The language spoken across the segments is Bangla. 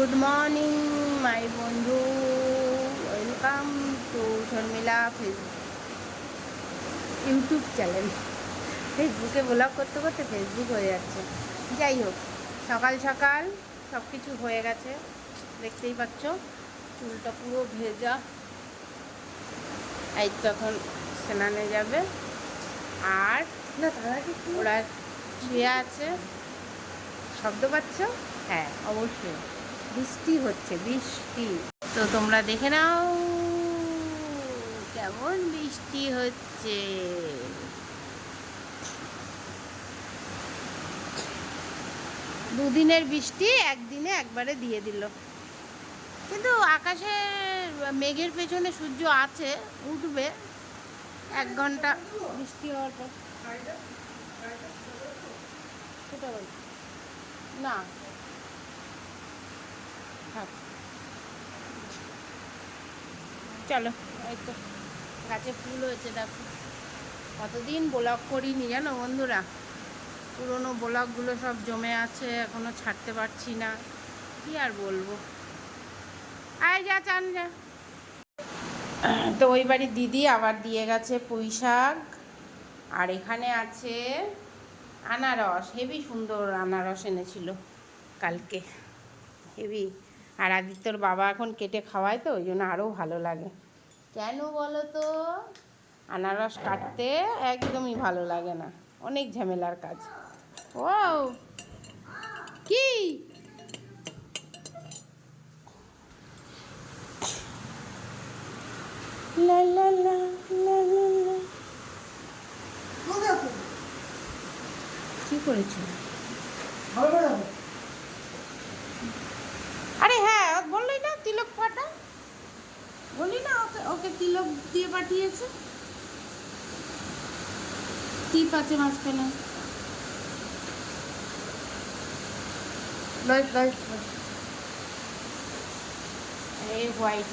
গুড মর্নিং মাই বন্ধু welcome to Sharmila Facebook YouTube channel ফেসবুকে ব্লগ করতে করতে ফেসবুক হয়ে যাচ্ছে। যাই হোক সকাল সকাল সব কিছু হয়ে গেছে। দেখতেই পাচ্ছ চুলটা পুরো ভেজা। এই তো এখন স্নানে যাবে। আর না তার আগে কি ওরা শুয়ে আছে। শব্দ পাচ্ছ? হ্যাঁ অবশ্যই। বৃষ্টি হচ্ছে বৃষ্টি। তো তোমরা দেখে নাও কেমন বৃষ্টি হচ্ছে। দুদিনের বৃষ্টি একদিনে একবারে দিয়ে দিল। কিন্তু আকাশে মেঘের পেছনে সূর্য আছে উঠবে। এক ঘণ্টা বৃষ্টি হওয়ার পর? না। চলো। এই তো, গাছে ফুল হয়েছে, দেখো। কতদিন ব্লগ করিনি জানো বন্ধুরা? পুরনো ব্লগগুলো সব জমে আছে, এখনও ছাড়তে পারছি না। কি আর বলব? আয় যা, চান যা। তো ওই বাড়ির দিদি আবার দিয়ে গেছে পুঁই শাক। আর এখানে আছে আনারস। হেভি সুন্দর আনারস এনেছিল কালকে। হেভি। আর আদিত্যর বাবা এখন কেটে খাওয়ায় তো ওই জন্য আরও ভালো লাগে। কেন বলো তো? আনারস কাটতে একদমই ভালো লাগে না। অনেক ঝামেলার কাজ। ও কি? লা লা লা লা কি করেছ ভালো করে দেখো আরে হ্যাঁ ও বললি না তিলক ফাটা বললি না ওকে ওকে তিলক দিয়ে পাঠিয়েছে। টিপ আছে মাঝখানে? লাইট লাইট এই হোয়াইট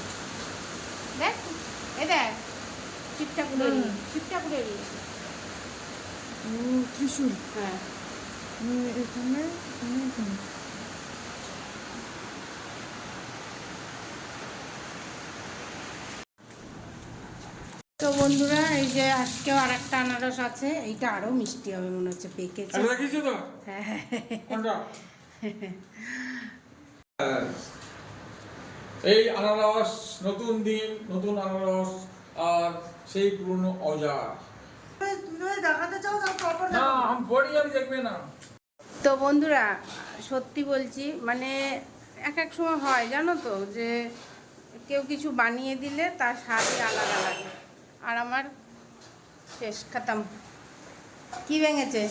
দেখ এ দেখ টিপটা হুম। টিপটা করে ও ত্রিশূল। হ্যাঁ। এখানে এখানে। বন্ধুরা এই যে আজকেও আর একটা আনারস আছে এইটা আরও মিষ্টি হবে মনে হচ্ছে পেকেছে। আলু রাখিছো তো? হ্যাঁ। হ্যাঁ এই আনারস নতুন দিন নতুন আনারস আর সেই পুরনো অজার তো বন্ধুরা সত্যি বলছি মানে এক এক সময় হয় জানো তো যে কেউ কিছু বানিয়ে দিলে তার স্বাদই আলাদা লাগে। আর আমার শেষ খাতাম। কি ভেঙেছে?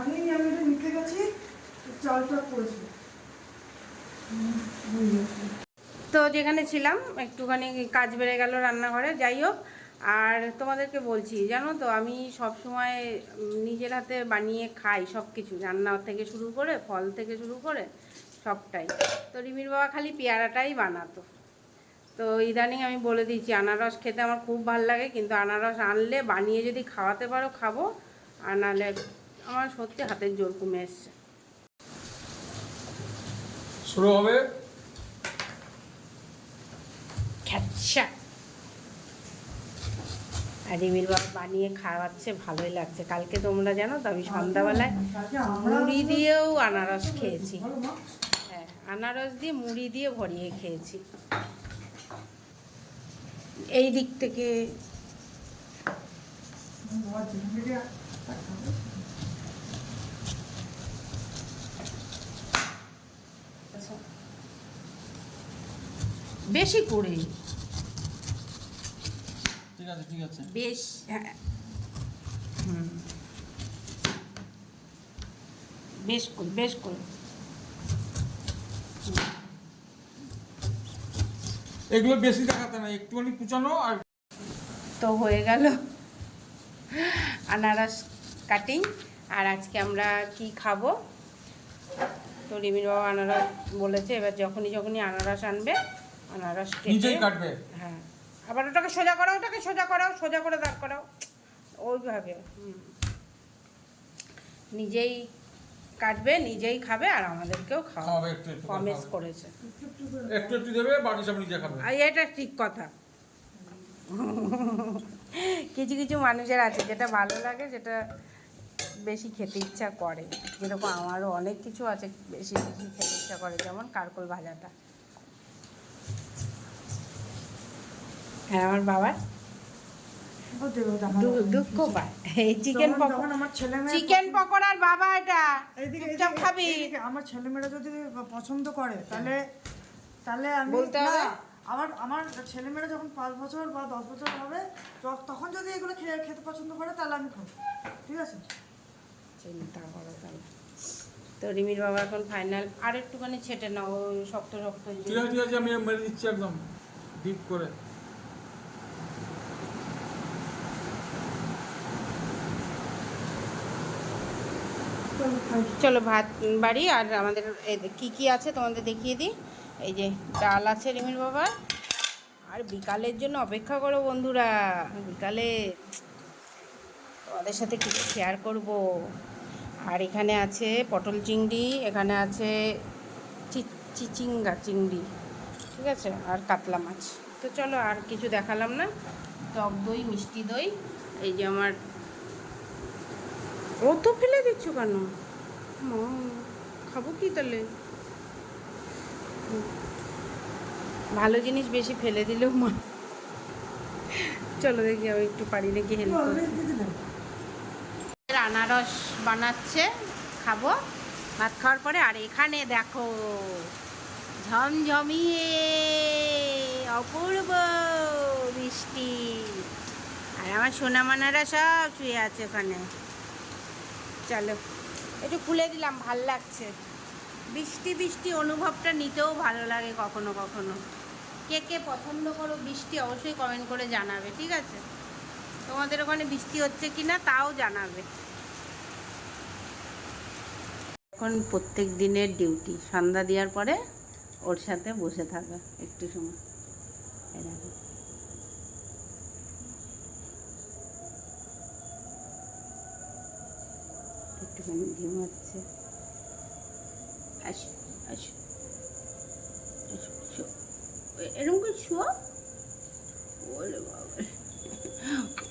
আমি আমি এটা নিতে গেছি চালটা পড়েছে। তো যেখানে ছিলাম একটুখানি কাজ বেড়ে গেল রান্নাঘরে যাই হোক। আর তোমাদেরকে বলছি জানো তো আমি সব সময় নিজের হাতে বানিয়ে খাই সব কিছু রান্না থেকে শুরু করে ফল থেকে শুরু করে সবটাই। তো রিমির বাবা খালি পেয়ারাটাই বানাতো। তো ইদানিং আমি বলে দিয়েছি আনারস খেতে আমার খুব ভালো লাগে কিন্তু আনারস আনলে বানিয়ে যদি খাওয়াতে পারো খাব আর নাহলে আমার সত্যি হাতের জোর কমে এসছে। শুরু হবে। আর বাবা বানিয়ে খাওয়াচ্ছে ভালোই লাগছে। কালকে তোমরা জানো তো আমি সন্ধ্যাবেলায় মুড়ি দিয়েও আনারস খেয়েছি। হ্যাঁ আনারস দিয়ে মুড়ি দিয়ে ভরিয়ে খেয়েছি। এই দিক থেকে। বেশি করে। ঠিক আছে ঠিক আছে। বেশ হ্যাঁ। হুম। বেশ করে বেশ করে। এগুলো বেশি দেখাতে না একটুখানি কুচানো আর তো হয়ে গেল আনারস কাটিং আর আজকে আমরা কি খাব? তো রিমির বাবা আনারস বলেছে এবার যখনই যখনই আনারস আনবে আনারস নিজেই কাটবে? হ্যাঁ। আবার ওটাকে সোজা করাও ওটাকে সোজা করাও সোজা করে দাগ করাও। ওইভাবে হুম। নিজেই কাটবে নিজেই খাবে আর আমাদেরকেও খাওয়াবে প্রমিস করেছে একটু একটু একটু একটু দেবে বাকি সব নিজে খাবে। আর এটা ঠিক কথা। কিছু কিছু মানুষের আছে যেটা ভালো লাগে যেটা বেশি খেতে ইচ্ছা করে। যেরকম আমারও অনেক কিছু আছে বেশি বেশি খেতে ইচ্ছা করে যেমন কারকল ভাজাটা। হ্যাঁ আমার বাবার ও দেবে, ওটা আমার- দু- দুঃখ পায়। এই চিকেন যখন- যখন আমার ছেলে মেয়ে চিকেন পকোড়ার বাবা এটা। চুপচাপ খাবি। আমার ছেলেমেয়েরা যদি পছন্দ করে তাহলে তাহলে আমি বলতে হবে? আমার আমার ছেলেমেয়েরা যখন পাঁচ বছর বা দশ বছর হবে তখন যদি এগুলো খেয়ে খেতে পছন্দ করে তাহলে আমি খাব। ঠিক আছে? চিন্তা করো তাহলে। তো রিমির বাবা এখন ফাইনাল আর একটুখানি ছেটে নাও ওই শক্ত শক্ত যে- ঠিক আছে ঠিক আছে আমি মেরে দিচ্ছি একদম। ডিপ করে। চলো ভাত, বাড়ি আর আমাদের কি কি আছে তোমাদের দেখিয়ে দিই। এই যে ডাল আছে রিমির বাবার। আর বিকালের জন্য অপেক্ষা করো বন্ধুরা। বিকালে তোমাদের সাথে কিছু শেয়ার করব। আর এখানে আছে পটল চিংড়ি, এখানে আছে চিচিঙ্গা চিংড়ি, ঠিক আছে? আর কাতলা মাছ। তো চলো আর কিছু দেখালাম না। টক দই, মিষ্টি দই, এই যে আমার, ও তো ফেলে দিচ্ছ কেন? মা খাব কি তাহলে? ভালো জিনিস বেশি ফেলে দিলেও মা চলো দেখি আমি একটু পারি নাকি হেল্প আনারস বানাচ্ছে খাব। ভাত খাওয়ার পরে আর এখানে দেখো ঝমঝমিয়ে অপূর্ব বৃষ্টি আর আমার সোনামানারা সব শুয়ে আছে ওখানে। চলো। একটু খুলে দিলাম, ভালো লাগছে। বৃষ্টি বৃষ্টি অনুভবটা নিতেও ভালো লাগে কখনো কখনো। কে কে পছন্দ করো বৃষ্টি অবশ্যই কমেন্ট করে জানাবে, ঠিক আছে? তোমাদের ওখানে বৃষ্টি হচ্ছে কি না তাও জানাবে। এখন প্রত্যেক দিনের ডিউটি সন্ধ্যা দেওয়ার পরে ওর সাথে বসে থাকা, একটু সময়। এই ঘুমাচ্ছে আসো আসো আসো, শো। এ- এরম করে শো ওলে বাবা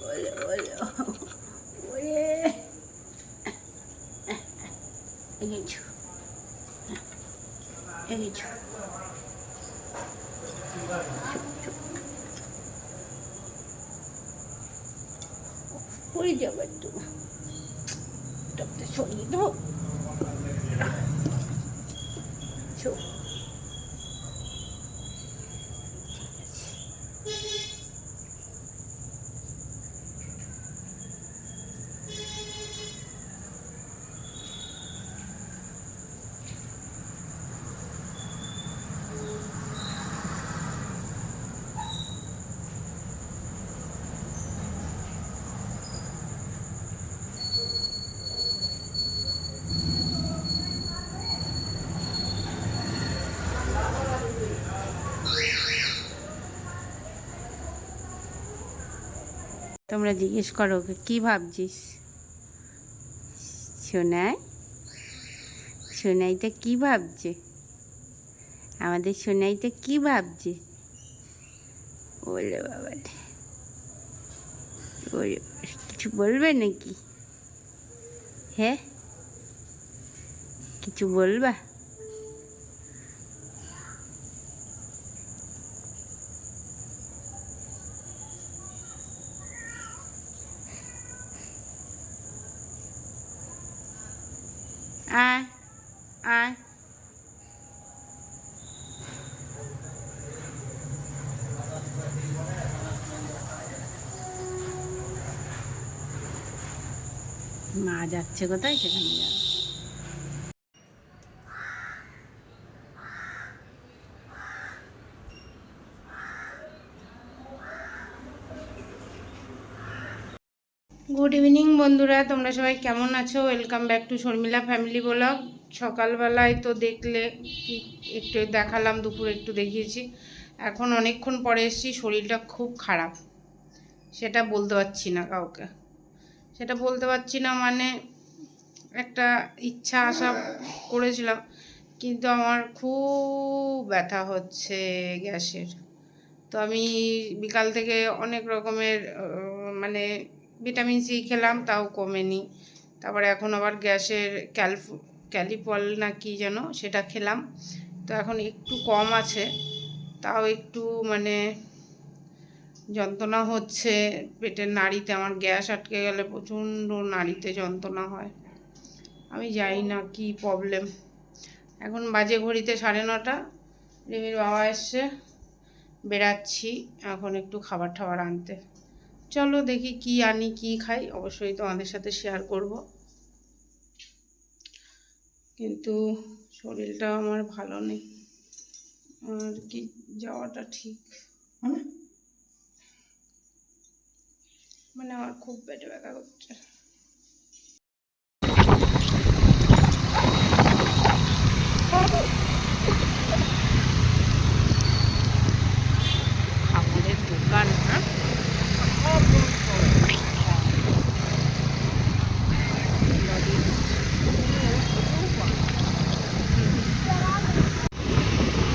ওলে ওলে ওলে এনেছো এনেছো পড়ে যাবে তো টপটা সরিয়ে দেবো ছো তোমরা জিজ্ঞেস করো ওকে কি ভাবছিস? সোনাই? সোনাইটা কি ভাবছে? আমাদের সোনাইটা কি ভাবছে? ওলে বাবা। ওরে কিছু বলবে নাকি? হ্যাঁ? কিছু বলবা? আয় আয় মা যাচ্ছে কোথায়? সেখানে যাবে। গুড ইভিনিং বন্ধুরা। তোমরা সবাই কেমন আছো? Welcome back to Sharmila family vlog সকালবেলায় তো দেখলে একটু দেখালাম, দুপুর একটু দেখিয়েছি। এখন অনেকক্ষণ পরে এসেছি, শরীরটা খুব খারাপ। সেটা বলতে পারছি না কাউকে। সেটা বলতে পারছি না মানে একটা ইচ্ছা আশা করেছিলাম, কিন্তু আমার খুব ব্যথা হচ্ছে গ্যাসের। তো আমি বিকাল থেকে অনেক রকমের মানে ভিটামিন সি খেলাম, তাও কমেনি। তারপরে এখন আবার গ্যাসের ক্যালফ, ক্যালিপল না কি যেন, সেটা খেলাম। তো এখন একটু কম আছে, তাও একটু মানে যন্ত্রণা হচ্ছে। পেটের নাড়িতে আমার গ্যাস আটকে গেলে প্রচণ্ড নাড়িতে যন্ত্রণা হয়। আমি জানি না কি প্রবলেম এখন বাজে ঘড়িতে সাড়ে নটা, রিমির বাবা এসছে। বেরাচ্ছি এখন একটু খাবার টাবার আনতে। চলো দেখি কি আনি কি খাই। অবশ্যই তোমাদের সাথে শেয়ার করব। কিন্তু শরীরটা আমার ভালো নেই। আর কি যাওয়াটা ঠিক। মানে? মানে আমার খুব পেটে ব্যথা করছে। আমাদের দোকান হ্যাঁ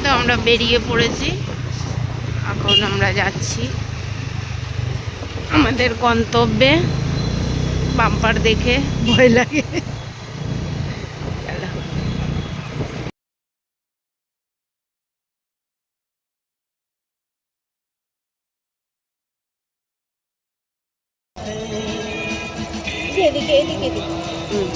তো আমরা বেরিয়ে পড়েছি। এখন আমরা যাচ্ছি আমাদের গন্তব্যে। বাম্পার দেখে ভয় লাগে। এদিকে এদিকে এদিকে। হুম।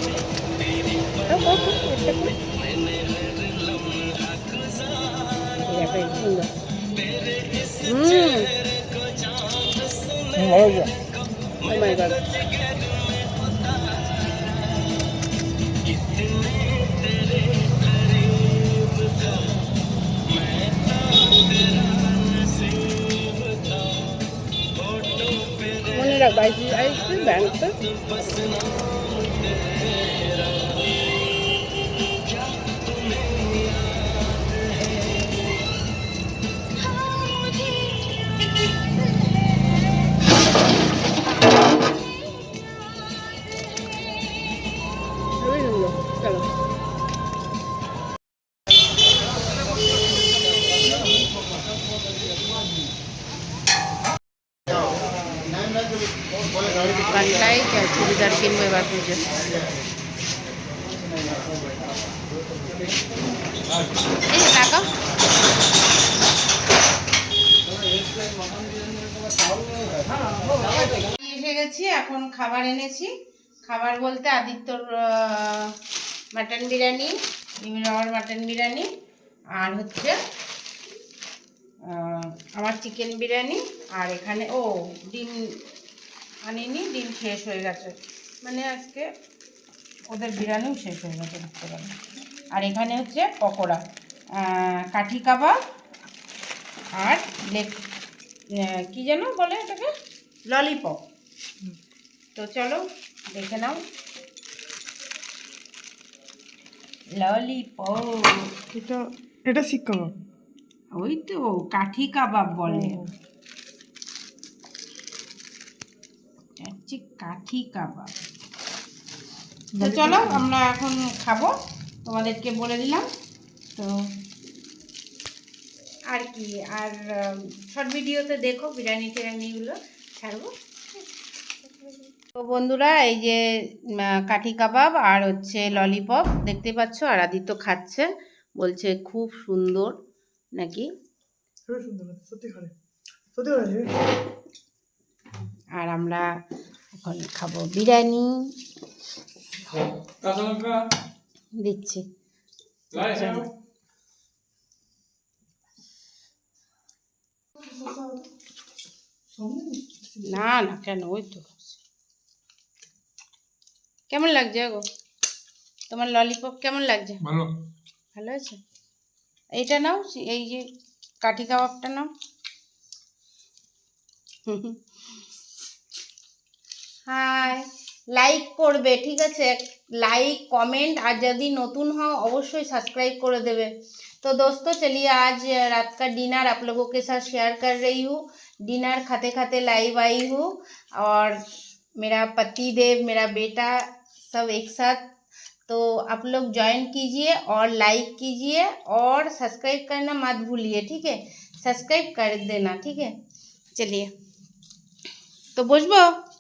এই দেখো, এই সুন্দর। হুম Oh my god. মনে রাখ বাইশ আসবে ব্যাংকটা খুবই চুড়িদার কিনবো এবার পুজো। এসে গেছি, এখন খাবার এনেছি। খাবার বলতে আদিত্যর মাটন বিরিয়ানি ইমির আমার মাটন বিরিয়ানি, আর হচ্ছে আমার চিকেন বিরিয়ানি, আর এখানে, ও, ডিম আনিনি ডিম শেষ হয়ে গেছে। মানে আজকে ওদের বিরিয়ানিও শেষ হয়ে গেছে দেখতে পারেন আর এখানে হচ্ছে পকোড়া কাঠি কাবাব আর লেগ কি যেন বলে এটাকে? ললিপপ। তো চলো দেখে নাও। ললিপপ। এটা এটা শিক্ষা ওই তো কাঠি কাবাব বলে। হচ্ছে কাঠি কাবাব। তো চলো আমরা এখন খাব। তোমাদেরকে বলে দিলাম। তো আর কি আর শর্ট ভিডিওতে দেখো বিরিয়ানি টিরিয়ানিগুলো। ছাড়বো। তো বন্ধুরা এই যে কাঠি কাবাব আর হচ্ছে ললিপপ দেখতে পাচ্ছ? আর আদিত্য খাচ্ছে। বলছে খুব সুন্দর। নাকি? আর আমরা এখন খাব বিরিয়ানি। দিচ্ছি। না না কেন? ওই তো কেমন লাগছে গো? তোমার ললিপপ কেমন লাগছে? ভালো। ভালো আছে এইটা নাও এই যে কাঠি কাবাবটা নাও। হাই লাইক করবে ঠিক আছে लाइक कमेंट और यदि नतून हो अवश्य सब्सक्राइब कर देवे तो दोस्तों चलिए आज रात का डिनर आप लोगों के साथ शेयर कर रही हूँ डिनर खाते खाते लाइव आई हूँ और मेरा पति देव मेरा बेटा सब एक साथ तो आप लोग ज्वाइन कीजिए और लाइक कीजिए और सब्सक्राइब करना मत भूलिए ठीक है सब्सक्राइब कर देना ठीक है चलिए तो बुझबो বসে যাও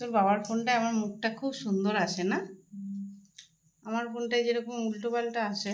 তোর বাবার ফোনটা আমার মুখটা খুব সুন্দর আসে না? আমার ফোনটায় যেরকম উল্টো পাল্টা আসে।